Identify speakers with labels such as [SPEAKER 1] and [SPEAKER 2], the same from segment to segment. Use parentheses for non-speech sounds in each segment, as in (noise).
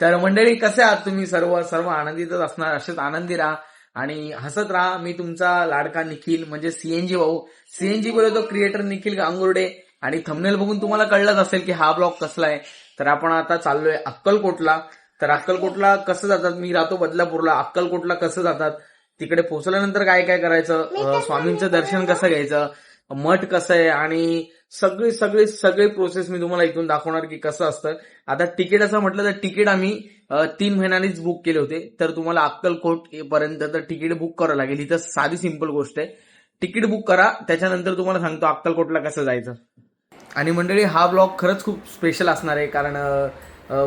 [SPEAKER 1] तर मंडळी कसे आहात तुम्ही? सर्व सर्व आनंदीतच असणार. असेच आनंदी राहा आणि हसत राहा. मी तुमचा लाडका निखिल म्हणजे सीएनजी भाऊ. सीएनजी बोलतो क्रिएटर निखिल गांगुर्डे. आणि थंबनेल बघून तुम्हाला कळलंच असेल की हा ब्लॉग कसला आहे. तर आपण आता चाललोय अक्कलकोटला. तर अक्कलकोटला कसं जातात? मी राहतो बदलापूरला. अक्कलकोटला कसं जातात? तिकडे पोहोचल्यानंतर काय काय करायचं? स्वामींचं दर्शन कसं घ्यायचं? मठ कसं आहे? आणि सगळी सगळी सगळी प्रोसेस मी तुम्हाला इथून दाखवणार की कसं असतं. आता तिकीट असं म्हटलं तर तिकीट आम्ही तीन महिन्यांनीच बुक केले होते. तर तुम्हाला अक्कलकोट पर्यंत तर तिकीट बुक करावं लागेल. ही तर साधी सिंपल गोष्ट आहे. तिकीट बुक करा. त्याच्यानंतर तुम्हाला सांगतो अक्कलकोटला कसं जायचं. आणि मंडळी हा ब्लॉग खरंच खूप स्पेशल असणार आहे. कारण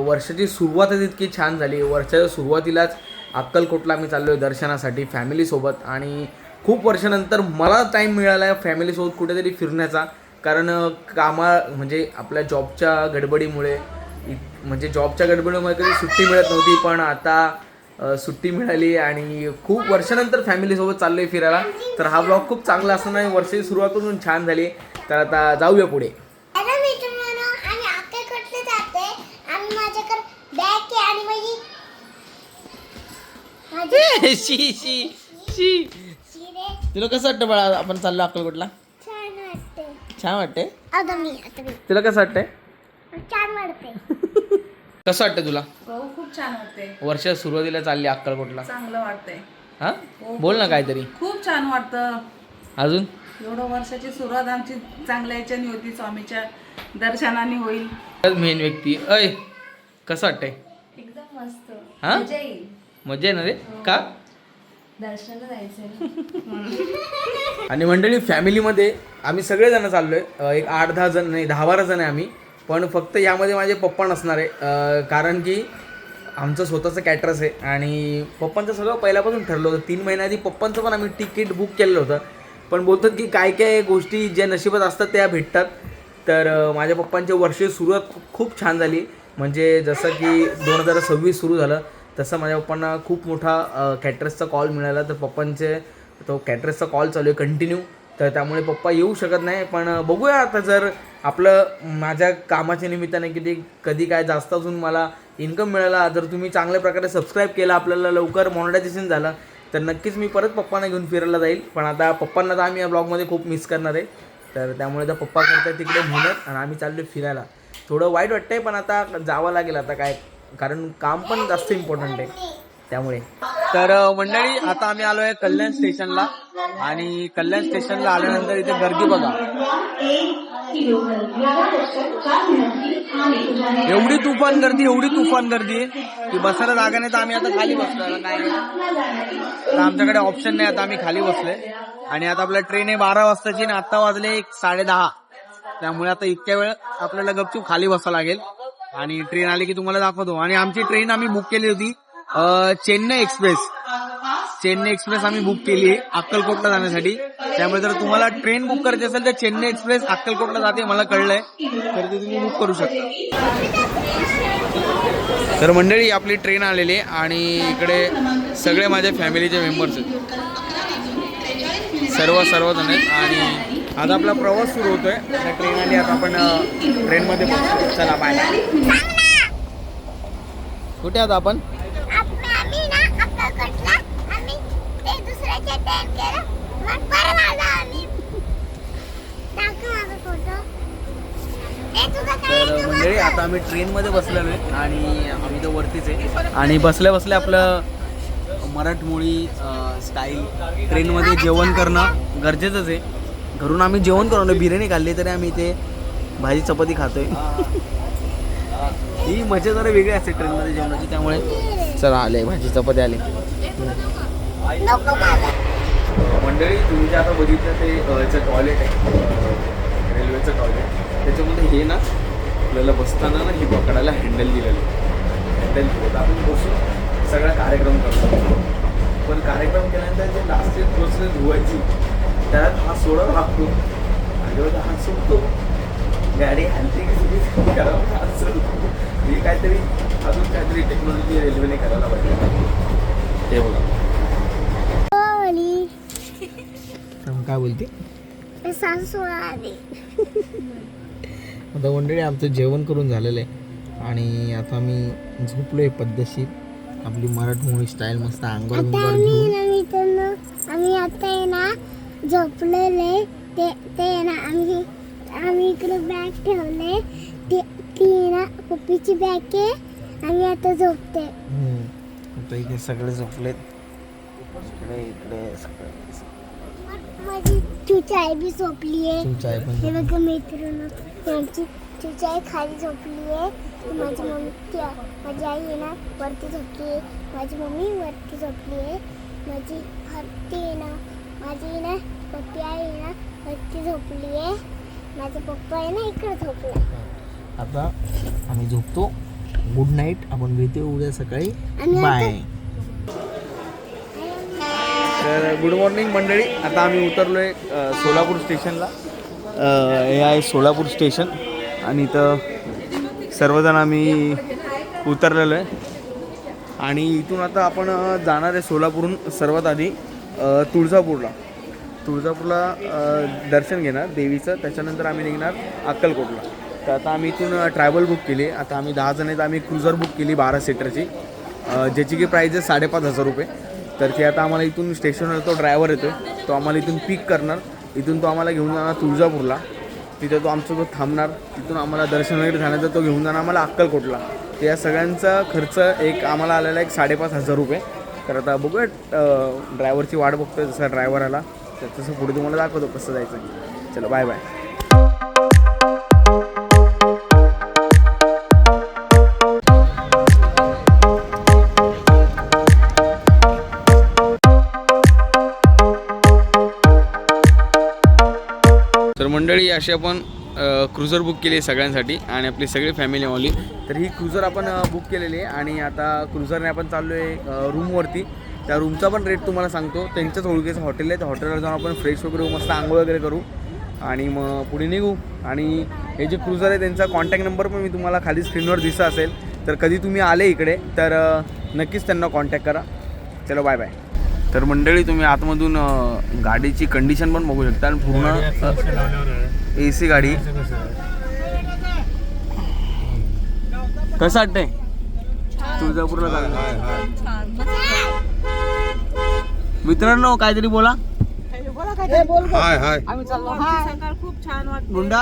[SPEAKER 1] वर्षाची सुरुवातच इतकी छान झाली. वर्षाच्या सुरुवातीलाच अक्कलकोटला आम्ही चाललो आहे दर्शनासाठी फॅमिलीसोबत आणि खूप वर्षानंतर मला टाइम मिळाला आहे फॅमिलीसोबत कुठेतरी फिरण्याचा. कारण कामा म्हणजे आपल्या जॉबच्या गडबडीमुळे म्हणजे जॉबच्या गडबडीमुळे कधी सुट्टी मिळत नव्हती पण आता सुट्टी मिळाली आणि खूप वर्षानंतर फॅमिलीसोबत चाललोय फिरायला. तर हा ब्लॉग खूप चांगला असणार आहे वर्षाची सुरुवातून छान झाली. तर आता जाऊया पुढे.
[SPEAKER 2] आता मी तुम्हाला आणि अक्कलकोटला जाते आणि माझ्याकडे बॅग आहे आणि माझी माझी (laughs)
[SPEAKER 1] शी शी शी.
[SPEAKER 2] शिरे.
[SPEAKER 1] तुला कसं वाटतं बाळा आपण चाललो अक्कलकोटला?
[SPEAKER 2] छान वाटते
[SPEAKER 1] छान वाटते
[SPEAKER 2] आता मी आता मी.
[SPEAKER 1] तुला कसं वाटतंय?
[SPEAKER 2] छान वाटते (laughs)
[SPEAKER 1] कसं वाटतं तुला?
[SPEAKER 3] हो खूप छान वाटते
[SPEAKER 1] वर्ष सुरुवातीला चालली अक्कलकोटला
[SPEAKER 3] चांगलं वाटतंय.
[SPEAKER 1] हा? बोल ना काहीतरी.
[SPEAKER 3] खूप छान वाटतं.
[SPEAKER 1] अजून?
[SPEAKER 3] एवढं वर्षाची सुरुवात आमची चांगल्या याच्याने होती स्वामीच्या दर्शनाने होईल.
[SPEAKER 1] मेन व्यक्ती. अय कसं वाटतंय?
[SPEAKER 4] एकदम मस्त.
[SPEAKER 1] हा?
[SPEAKER 4] मजा येईल.
[SPEAKER 1] मजा आहे? ना रे का?
[SPEAKER 4] दर्शनाला जायचंय.
[SPEAKER 1] आणि मंडळी फॅमिलीमध्ये आम्ही सगळेजण चाललोय. एक आठ दहा जण नाही दहा बारा जण आहे आम्ही. पण फक्त यामध्ये माझे पप्पा नसणार आहे. कारण की आमचं स्वतःचं कॅटरस आहे आणि पप्पांचं सगळं पहिल्यापासून ठरलं होतं. तीन महिन्याआधी पप्पांचं पण आम्ही तिकीट बुक केलेलं होतं. पण बोलतात की काय काय गोष्टी ज्या नशिबात असतात त्या भेटतात. तर माझ्या पप्पांच्या वर्षी सुरुवात खूप छान झाली. म्हणजे जसं की दोन हजार सव्वीस सुरू झालं. तसं माझ्या पप्पांना खूप मोठा कॅटरसचा कॉल मिळाला. तर पप्पांचे तो कॅटरसचा कॉल चालू आहे कंटिन्यू तर त्यामुळे पप्पा येऊ शकत नाही. पण बघूया आता जर आपलं माझ्या कामाच्या निमित्ताने किती कधी काय जास्त अजून मला इन्कम मिळाला. जर तुम्ही चांगल्या प्रकारे सबस्क्राईब केलं आपल्याला लवकर मॉनिटायझेशन झालं तर नक्कीच मी परत पप्पांना घेऊन फिरायला जाईल. पण आता पप्पांना तर आम्ही या ब्लॉगमध्ये खूप मिस करणार आहे. तर त्यामुळे तर पप्पा करतात तिकडे मेहनत आणि आम्ही चाललो फिरायला. थोडं वाईट वाटतंय पण आता जावं लागेल आता काय कारण काम पण जास्त इम्पॉर्टंट आहे. त्यामुळे. तर मंडळी आता आम्ही आलो आहे कल्याण स्टेशनला. आणि कल्याण स्टेशनला आल्यानंतर इथे गर्दी बघा. एवढी तुफान गर्दी एवढी तुफान गर्दी की बसायला जागा नाही तर आम्ही आता खाली बसलो नाही. तर आमच्याकडे ऑप्शन नाही आता आम्ही खाली बसलोय. आणि आता आपल्या ट्रेन आहे बारा वाजताची आणि आता वाजले एक साडे दहा. त्यामुळे आता इतक्या वेळ आपल्याला गपचूप खाली बसावं लागेल. आणि ट्रेन आली की तुम्हाला दाखवतो. आणि आमची ट्रेन आम्ही बुक केली होती चेन्नई एक्सप्रेस चेन्नई एक्सप्रेस आम्ही बुक केली आहे अक्कलकोटला जाण्यासाठी. त्यामुळे जर तुम्हाला ट्रेन बुक करायची असेल तर चेन्नई एक्सप्रेस अक्कलकोटला जाते मला कळलंय. तर ते तुम्ही बुक करू शकता. तर मंडळी आपली ट्रेन आलेली आहे आणि इकडे सगळे माझ्या फॅमिलीचे मेंबर्स आहेत. सर्व सर्वजण आहेत आणि आता आपला प्रवास सुरू होतोय. आता ट्रेन आली आता आपण ट्रेनमध्ये बसतो. चला बाय कुठे आहोत आपण? तर मंडळी आता आम्ही ट्रेनमध्ये बसलेलो आहे आणि आम्ही तर वरतीच आहे. आणि बसल्या बसल्या आपलं मराठमोळी स्टाईल ट्रेनमध्ये जेवण करणं गरजेचंच आहे. घरून आम्ही जेवण करून बिर्याणी खाल्ली तरी आम्ही इथे भाजी चपाती खातोय. ही. मजा जरा वेगळी असते ट्रेनमध्ये जेवणाची त्यामुळे. चला आले भाजी चपाती आले. मंडळी तुम्ही जे आता बघितलं ते याचं टॉयलेट आहे. रेल्वेचं टॉयलेट त्याच्यामध्ये हे ना आपल्याला बसताना ना हे पकडायला हँडल दिलेलं हँडल दिलेलं. आपण बसून सगळा कार्यक्रम करतो. पण कार्यक्रम केल्यानंतर जे लास्ट प्रोसेस धुवायची त्यात हा सोडावा लागतो. जेव्हा हात सुटतो. गाडी हलते की करावं हात. सुटतो हे काहीतरी अजून काहीतरी टेक्नॉलॉजी रेल्वेने करायला पाहिजे. ते बघा. काय बोलते? आता मंडळी आमचं जेवण करून झालेलं आहे. आणि आता मी झोपलोय पद्धतशीर. आपली मराठमोळी स्टाईल मस्त घेऊन.
[SPEAKER 2] मित्रांनो आम्ही आता आहे ना झोपलेले ते ते ना आम्ही आम्ही इकडे बॅग ठेवले. ती ती ना पप्पीची बॅग आहे. आम्ही आता झोपते.
[SPEAKER 1] आता इकडे सगळे झोपलेत. इकडे इकडे सगळे.
[SPEAKER 2] माझी चुचाई बी झोपली आहे. हे बघा मित्रांनो त्यांची चुचाई खाली झोपली आहे. माझी मम्मी माझी आई आहे ना वरती झोपली आहे. माझी मम्मी वरती झोपली आहे. माझी हत्ती आहे ना माझी आहे ना पप्पी आई आहे ना वरती झोपली आहे. माझा पप्पा आहे ना इकडे झोपला.
[SPEAKER 1] आता आम्ही झोपतो. गुड नाईट आपण भेटू उद्या सकाळी.
[SPEAKER 2] आणि
[SPEAKER 1] बाय तर गुड मॉर्निंग मंडळी. आता आम्ही उतरलोय अ, सोलापूर स्टेशनला. हे आहे सोलापूर स्टेशन. आणि इथं सर्वजण आम्ही उतरलेलो आहे. आणि इथून आता आपण जाणार आहे सोलापूरहून सर्वात आधी. तुळजापूरला. तुळजापूरला दर्शन घेणार देवीचं. त्याच्यानंतर आम्ही निघणार अक्कलकोटला. तर आता आम्ही इथून ट्रॅव्हल बुक केली. आता आम्ही दहा जण आहेत. आम्ही क्रुझर बुक केली बारा सीटरची ज्याची की प्राईज आहे साडेपाच हजार रुपये. तर ते आता आम्हाला इथून स्टेशनवर तो ड्रायव्हर येतो तो आम्हाला इथून पिक करणार. इथून तो आम्हाला घेऊन जाणार तुळजापूरला. तिथे तो आमच्यासोबत थांबणार तिथून आम्हाला दर्शन वगैरे झाल्यानंतर तो घेऊन जाणार आम्हाला अक्कलकोटला. तर या सगळ्यांचा खर्च एक आम्हाला आलेला एक साडेपाच हजार रुपये. तर आता बघूया ड्रायव्हरची वाट बघतोय जसा ड्रायव्हर आला तर तसं पुढे तुम्हाला दाखवतो कसं जायचं. चलो बाय बाय तर मंडळी अशी आपण क्रुझर बुक केली सगळ्यांसाठी आणि आपली सगळी फॅमिली ऑली तर ही क्रुझर आपण बुक केलेली आहे आणि आता क्रुझरने आपण चाललो आहे रूमवरती त्या रूमचा पण रेट तुम्हाला सांगतो. त्यांच्याच ओळखीचं हॉटेल आहे त्या हॉटेलवर जाऊन आपण फ्रेश वगैरे होऊ, मस्त आंघोळ वगैरे करू. आणि मग पुढे निघू. आणि हे जे क्रुझर आहे त्यांचा कॉन्टॅक्ट नंबर पण मी तुम्हाला खाली स्क्रीनवर दिसत असेल. तर कधी तुम्ही आले इकडे तर नक्कीच त्यांना कॉन्टॅक्ट करा. चलो बाय बाय तर मंडळी तुम्ही आतमधून गाडीची कंडिशन पण बघू शकता. आणि पूर्ण ए सी गाडी. कसं वाटतंय? तुळजापूरला मित्रांनो काहीतरी बोला.
[SPEAKER 5] हाय हाय.
[SPEAKER 3] खूप छान वाटत
[SPEAKER 1] गुंडा?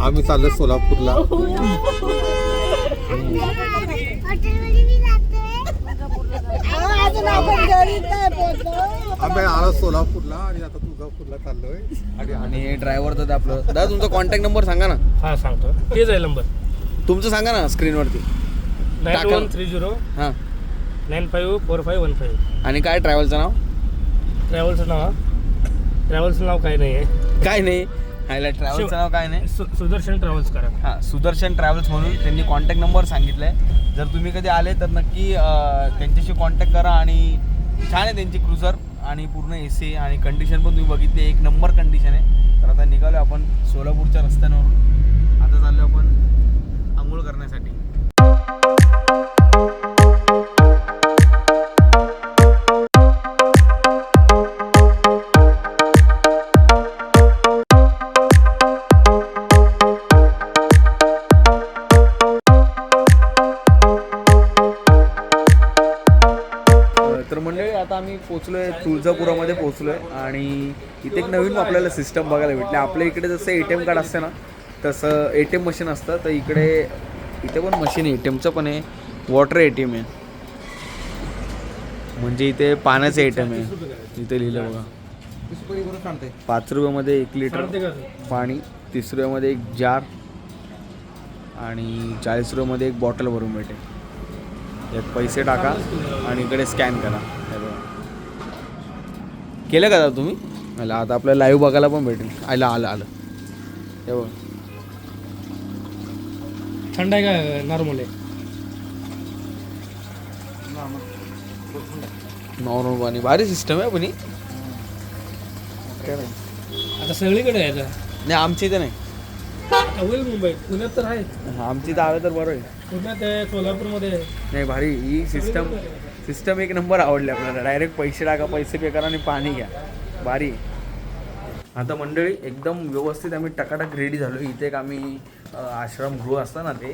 [SPEAKER 2] आम्ही
[SPEAKER 5] चाललो सोलापूरला. आम्ही आलो सोलापूरला आणि आता चाललोय. आणि
[SPEAKER 1] आणि ड्रायव्हर तर आपलं दादा तुमचा कॉन्टॅक्ट नंबर सांगा ना.
[SPEAKER 6] हा सांगतो. तेच आहे नंबर
[SPEAKER 1] तुमचं सांगा ना स्क्रीनवरती
[SPEAKER 6] नाईन
[SPEAKER 1] टाका.
[SPEAKER 6] वन थ्री झिरो
[SPEAKER 1] हां.
[SPEAKER 6] Nine five four five one five.
[SPEAKER 1] आणि काय ट्रॅव्हलचं नाव?
[SPEAKER 6] ट्रॅव्हल्सचं नाव? हा ट्रॅव्हल्सचं नाव काही नाही आहे
[SPEAKER 1] काय नाही. हायला ट्रॅव्हलचं नाव काय नाही.
[SPEAKER 6] सु सुदर्शन ट्रॅव्हल्स करा.
[SPEAKER 1] हां सुदर्शन ट्रॅव्हल्स म्हणून त्यांनी कॉन्टॅक्ट नंबर सांगितला आहे जर तुम्ही कधी आले तर नक्की अं, त्यांच्याशी कॉन्टॅक्ट करा आणि छान आहे त्यांची क्रुझर आणि पूर्ण ए सी आणि कंडिशन पण तुम्ही बघितली एक नंबर कंडिशन आहे. तर आता निघालो आपण सोलापूरच्या रस्त्यांवरून. आता चाललो आपण आंघोळ करण्यासाठी. तुळजापुरामध्ये पोचलोय आणि इथे एक नवीन आपल्याला सिस्टम बघायला भेटले. आपल्या इकडे जसं ए टी एम कार्ड असतं ना तसं ए टी एम मशीन असतं. तर इकडे इथे पण मशीन आहे. ए टी एमचं पण आहे. वॉटर ए टी एम आहे. म्हणजे इथे पाण्याचं ए टी एम आहे. इथे लिहिलं बघा. पाच रुपयामध्ये एक लिटर पाणी तीस रुपयामध्ये एक जार आणि चाळीस रुपयामध्ये एक बॉटल भरून भेटेल. यात पैसे टाका आणि इकडे स्कॅन करा. केलं का दादा तुम्ही? आला आता आपल्याला लाईव्ह बघायला पण भेटेल. आलं आलं आलं. हे बघ.
[SPEAKER 6] थंड आहे का नॉर्मल आहे?
[SPEAKER 1] नॉर्मल पाणी. भारी सिस्टम आहे पण ही.
[SPEAKER 6] आता सगळीकडे आहे आता.
[SPEAKER 1] नाही आमच्या इथे नाही.
[SPEAKER 6] होईल मुंबईत पुण्यात तर आहे.
[SPEAKER 1] आमच्या इथं आलं तर बरं आहे.
[SPEAKER 6] पुण्यात आहे सोलापूरमध्ये आहे.
[SPEAKER 1] नाही भारी. ही सिस्टम सिस्टम एक नंबर आवडली आपल्याला. डायरेक्ट पैसे टाका पैसे पे करा आणि पाणी घ्या. भारी आता मंडळी एकदम व्यवस्थित आम्ही टकाटक रेडी झालो. इथे एक आम्ही आश्रमगृह असतं ना ते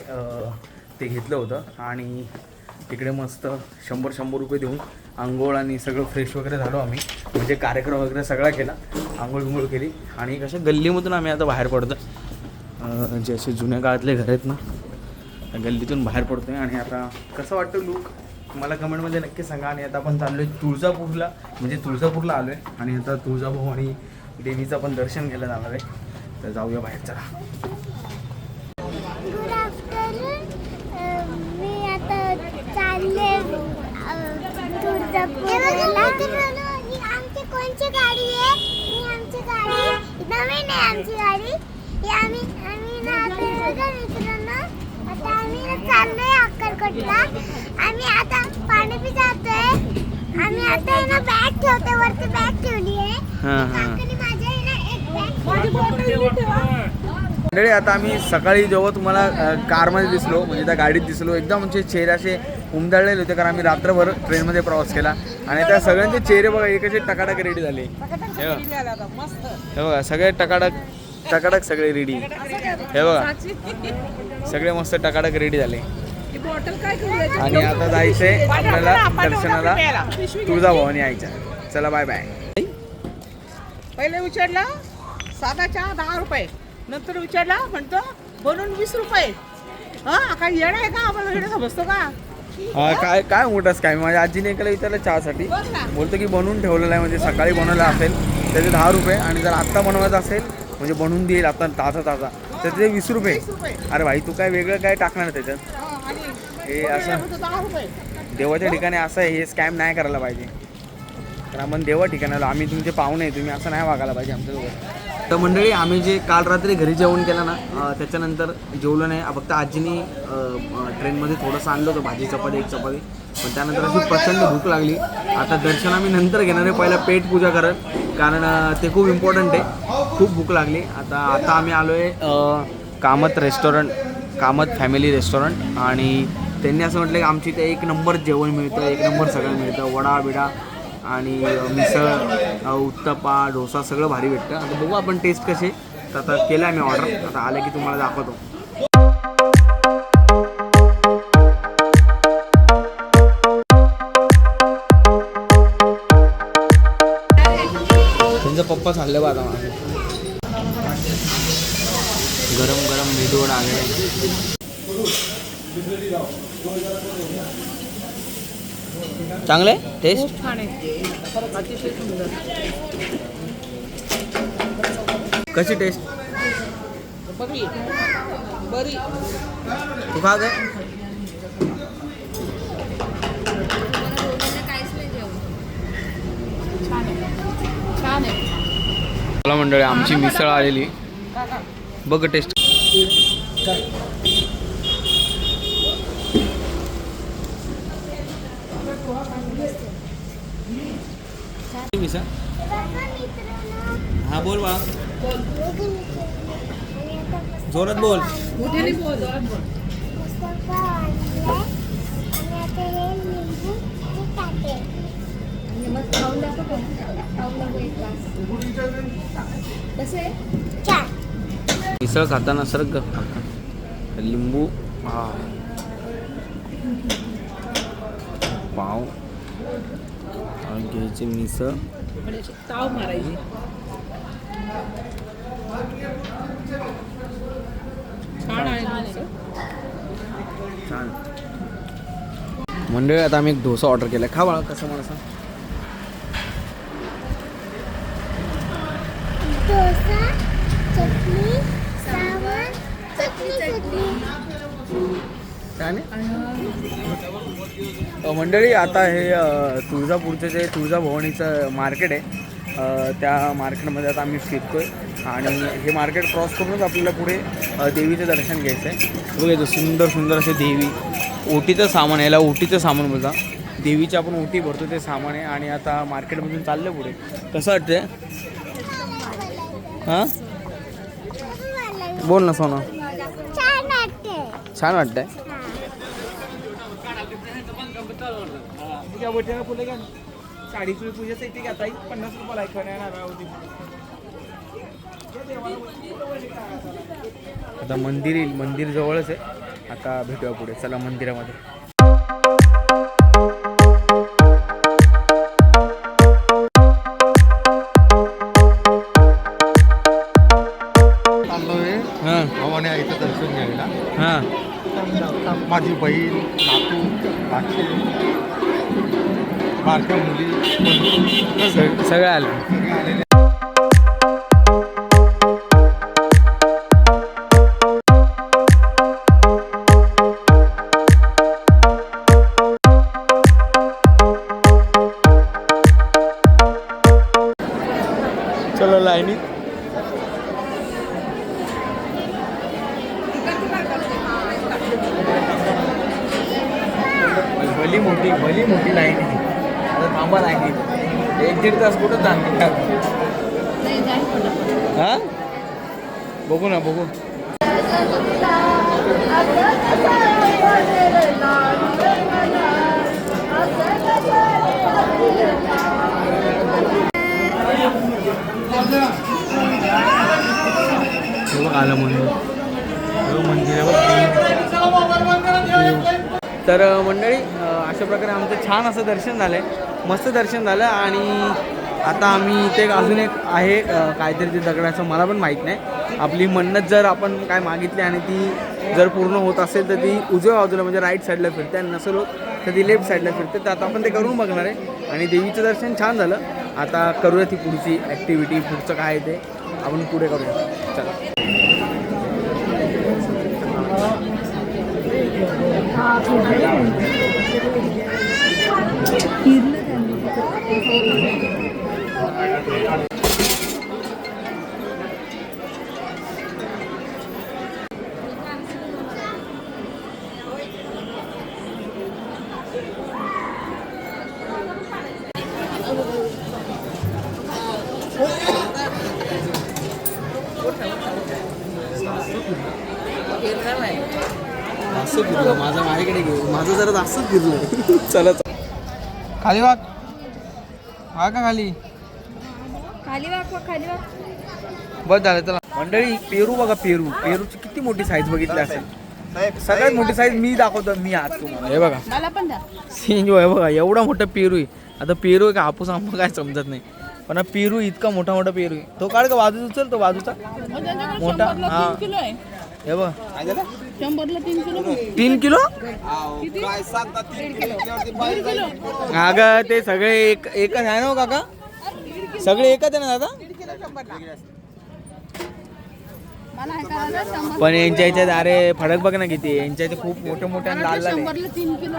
[SPEAKER 1] ते घेतलं होतं. आणि तिकडे मस्त शंभर शंभर रुपये देऊन आंघोळ आणि सगळं फ्रेश वगैरे झालो आम्ही. म्हणजे कार्यक्रम वगैरे सगळा केला. आंघोळ बिंघोळ केली. आणि कशा गल्लीमधून आम्ही आता बाहेर पडतो जे असे जुन्या काळातले घर आहेत ना गल्लीतून बाहेर पडतो आहे आणि आता कसं वाटतं लूक मला कमेंटमध्ये नक्की सांगा. आणि आता आपण चाललोय तुळजापूरला. म्हणजे तुळजापूरला आलोय. आणि आता तुळजाभवानी आणि देवीचं पण दर्शन घ्यायला जाणार आहे. तर जाऊया बाहेर चला.
[SPEAKER 2] गुड आफ्टरनून मी आता चालले तुळजापूरला. ही आमची कोणची गाडी आहे? ही आमची गाडी नवीन आहे आमची गाडी. आम्ही आम्ही ना आता बघा मित्रांनो आता आम्ही चाललोय अक्कलकोटला. आम्ही आता पाणी पी जातोय. आम्ही आता आहे ना बॅग ठेवतोय वरती बॅग ठेवली आहे.
[SPEAKER 1] हां हां.
[SPEAKER 2] काकाने माझ्या आहे ना एक बॅग
[SPEAKER 1] मंडळी आता आम्ही सकाळी जेव्हा तुम्हाला अ, कारमध्ये दिसलो म्हणजे त्या गाडीत दिसलो एकदम आमचे चेहरे असे उमदळलेले होते कारण आम्ही रात्रभर ट्रेनमध्ये प्रवास केला. आणि त्या सगळ्यांचे चेहरे बघा एक असे टकाटक रेडी झाले. हे बघा. हे बघा सगळे टकाटक टकाटक सगळे रेडी हे बघा. सगळे मस्त टकाटक रेडी झाले. आणि आता जायचंय आपल्याला दर्शनाला. तुळजाभवानी यायच्या चला बाय बाय
[SPEAKER 7] पहिले विचारला साधा चहा दहा रुपये. नंतर विचारला म्हणतो बनवून वीस रुपये. हा काय येणं आहे का? आम्हाला येणं समजतो का?
[SPEAKER 1] हा, काय काय मोठाच काय माझ्या आजीने एकाला विचारलं चहासाठी. बोलतो की बनवून ठेवलेलं आहे म्हणजे सकाळी बनवलं असेल त्याचे दहा रुपये. आणि जर आत्ता बनवायचं असेल म्हणजे बनवून देईल आता ताजा ताजा. तर ते वीस रुपये. अरे भाई तू काय वेगळं काय टाकणार त्याच्यात?
[SPEAKER 7] हे
[SPEAKER 1] असं देवाच्या ठिकाणी असं आहे हे स्कॅम नाही करायला पाहिजे. तर आपण देवा ठिकाणी आलो. आम्ही तुमचे पाहुणे आहे, तुम्ही असं नाही वागायला पाहिजे आमच्यासोबत. तर मंडळी आम्ही जे काल रात्री घरी जेवण केलं ना त्याच्यानंतर जेवलो नाही. फक्त आजीने ट्रेनमध्ये थोडंसं आणलं होतं भाजी चपाती एक चपाती. पण त्यानंतर अशी प्रचंड भूक लागली. आता दर्शन आम्ही नंतर घेणार आहे. पहिला पेट पूजा करत. कारण ते खूप इम्पॉर्टंट आहे. खूप भूक लागली. आता आता आम्ही आलो आहे Kamat restaurant Kamat family restaurant आणि त्यांनी असं म्हटलं की आमची इथे एक नंबर जेवण मिळतं एक नंबर सगळं मिळतं. वडा बिडा आणि मिसळ उत्तपा डोसा सगळं भारी भेटतं. आता बघू आपण टेस्ट कसे. तर आता केलं आहे मी ऑर्डर आता आलं की तुम्हाला दाखवतो. पप्पा चालले बा आता माझे गरम गरम मेदूवडा आहे. चांगले टेस्ट कशी टेस्ट
[SPEAKER 7] बरी.
[SPEAKER 1] तू खा
[SPEAKER 7] आहे
[SPEAKER 1] मंडळी आमची मिसळ आलेली. बघ टेस्ट मिसळ हा बोल बा जोरात बोल.
[SPEAKER 4] दाखव एक कसे
[SPEAKER 1] मिसळ खाताना सरक लिंबू. हा पाव घ्यायची मिसळ.
[SPEAKER 7] ताव मारायची छान. आहे
[SPEAKER 1] मंडळी आता आम्ही एक डोसा ऑर्डर केला खा बाळा कसं मला अ, मंडळी आता हे तुळजापूरचं जे तुळजाभवानीचं मार्केट आहे त्या मार्केटमध्ये आता आम्ही फिरतोय. आणि हे मार्केट क्रॉस करूनच आपल्याला पुढे देवीचं दर्शन घ्यायचं आहे बघायचं सुंदर सुंदर असे देवी. ओटीचं सामान आहे याला ओटीचं सामान बोलता देवीची आपण ओटी भरतो ते सामान आहे. आणि आता मार्केटमधून चाललं पुढे. कसं वाटतंय? हां? बोल ना सोना.
[SPEAKER 2] छान वाटते
[SPEAKER 1] छान वाटतंय
[SPEAKER 7] साडी तुळी पूजेचं इथे घेता येईल पन्नास रुपयाला ऐकून येणार
[SPEAKER 1] आता मंदिर येईल. मंदिर जवळच आहे. आता भेटूया पुढे. चला मंदिरामध्ये.
[SPEAKER 5] चाललोय.
[SPEAKER 1] हां.
[SPEAKER 5] भवानी आईचं दर्शन घ्यायला.
[SPEAKER 1] हां.
[SPEAKER 5] माझी बहीण नातू बारक्या मुली बंधू
[SPEAKER 1] सग- थांबा लाईनीत एक दीड तास कुठं थांबते हा? बघू ना बघू. आलं आहे. तर मंडळी अशा प्रकारे आमचं छान असं दर्शन झालं आहे मस्त दर्शन झालं आणि आता आम्ही इथे अजून एक आहे काहीतरी ते दगडाचं मला पण माहीत नाही. आपली मन्नत जर आपण काय मागितली आणि ती जर पूर्ण होत असेल तर ती उजव्या बाजूला म्हणजे राईट साईडला फिरते आणि नसेल होत तर ती लेफ्ट साईडला फिरते. तर आता आपण ते करून बघणार आहे. आणि देवीचं दर्शन छान झालं. आता करूया ती पुढची ॲक्टिव्हिटी पुढचं काय आहे ते आपण पुढे करूया. चला. फिरलं माझं माझ्याकडे घेऊ माझं जरा जास्तच घेतलं (laughs) चला चला. खाली वाग हा का खाली?
[SPEAKER 4] खाली वाकवा खाली वाक.
[SPEAKER 1] बस झालं चला. मंडळी पेरू बघा पेरू. पेरूची किती मोठी साईज बघितली असेल? सगळ्यात मोठी साईज मी दाखवतो मी आज तुम्हाला. हे बघा.
[SPEAKER 3] मला पण द्या.
[SPEAKER 1] सीएनजी आहे बघा एवढा मोठा पेरू आहे. आता पेरू आहे का हापूस आंबा काय समजत नाही. पण हा पेरू इतका मोठा मोठा पेरू आहे. तो काढ का बाजू उचल तो बाजूचा? मोठा. हा.
[SPEAKER 3] किलो आहे.
[SPEAKER 1] हे बघ.
[SPEAKER 3] शंभरला तीन किलो
[SPEAKER 1] तीन किलो? अगं ते सगळे एक एकच आहे ना हो काका? सगळे एकच आहे ना दादा? पण यांच्या ह्याच्यात अरे फरक बघ ना किती. यांच्या इथे खूप मोठे मोठे आणि लाल लाल आहे.
[SPEAKER 3] तीन किलो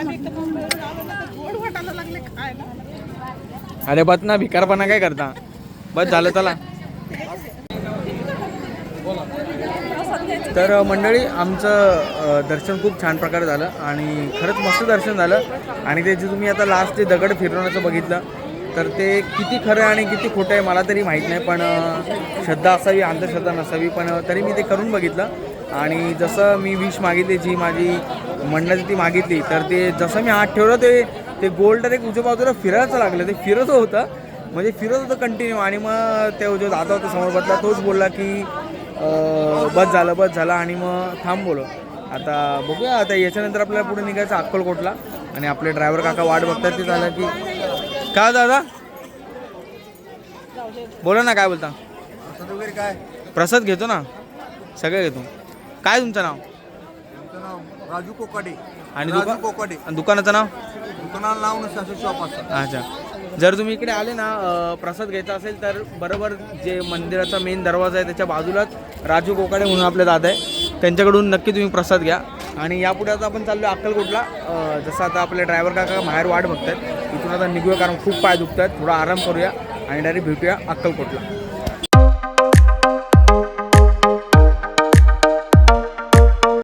[SPEAKER 1] अरे बस ना भिकारपणा काय करता? बस झालं चला. तर मंडळी आमचं दर्शन खूप छान प्रकारे झालं आणि खरंच मस्त दर्शन झालं. आणि ते जे तुम्ही आता लास्ट ते दगड फिरवण्याचं बघितलं तर ते किती खरं आणि किती खोटं आहे मला तरी माहीत नाही पण श्रद्धा असावी अंधश्रद्धा नसावी पण तरी मी ते करून बघितलं. आणि जसं मी विश मागितली जी माझी म्हणण्याची ती मागितली तर ते जसं मी हात ठेवलं ते ते गोल्ड एक उजव्या बाजूला फिरायचं लागलं. ते फिरत होतं. म्हणजे फिरत होतं कंटिन्यू आणि मग ते जो दादा होता समोर बदला तोच बोलला की बस झालं बस झालं आणि मग थांब बोलो. आता बघूया आता याच्यानंतर आपल्याला पुढे निघायचं अक्कलकोटला. आणि आपले ड्रायव्हर काका वाट बघतात ते झालं की का दादा? बोला ना काय बोलता?
[SPEAKER 5] वगैरे काय?
[SPEAKER 1] प्रसाद घेतो ना. सगळं घेतो. काय तुमचं नाव?
[SPEAKER 5] तुमचं नाव राजू कोकाडे
[SPEAKER 1] आणि
[SPEAKER 5] राजू
[SPEAKER 1] दुकान
[SPEAKER 5] कोकाडे
[SPEAKER 1] आणि दुकानाचं नाव?
[SPEAKER 5] दुकानाला नाव नसतं शॉप असतं.
[SPEAKER 1] अच्छा. जर तुम्ही इकडे आले ना प्रसाद घ्यायचा असेल तर बरोबर जे मंदिराचा मेन दरवाजा आहे त्याच्या बाजूलाच राजू कोकाडे म्हणून आपले दादा आहे. त्यांच्याकडून नक्की तुम्ही प्रसाद घ्या. आणि यापुढे आता आपण चाललो अक्कलकोटला. जसं आता आपले ड्रायव्हर काका बाहेर वाट बघतात इथून आता निघूया कारण खूप पाय दुखतात थोडा आराम करूया आणि डायरेक्ट भेटूया अक्कलकोटला.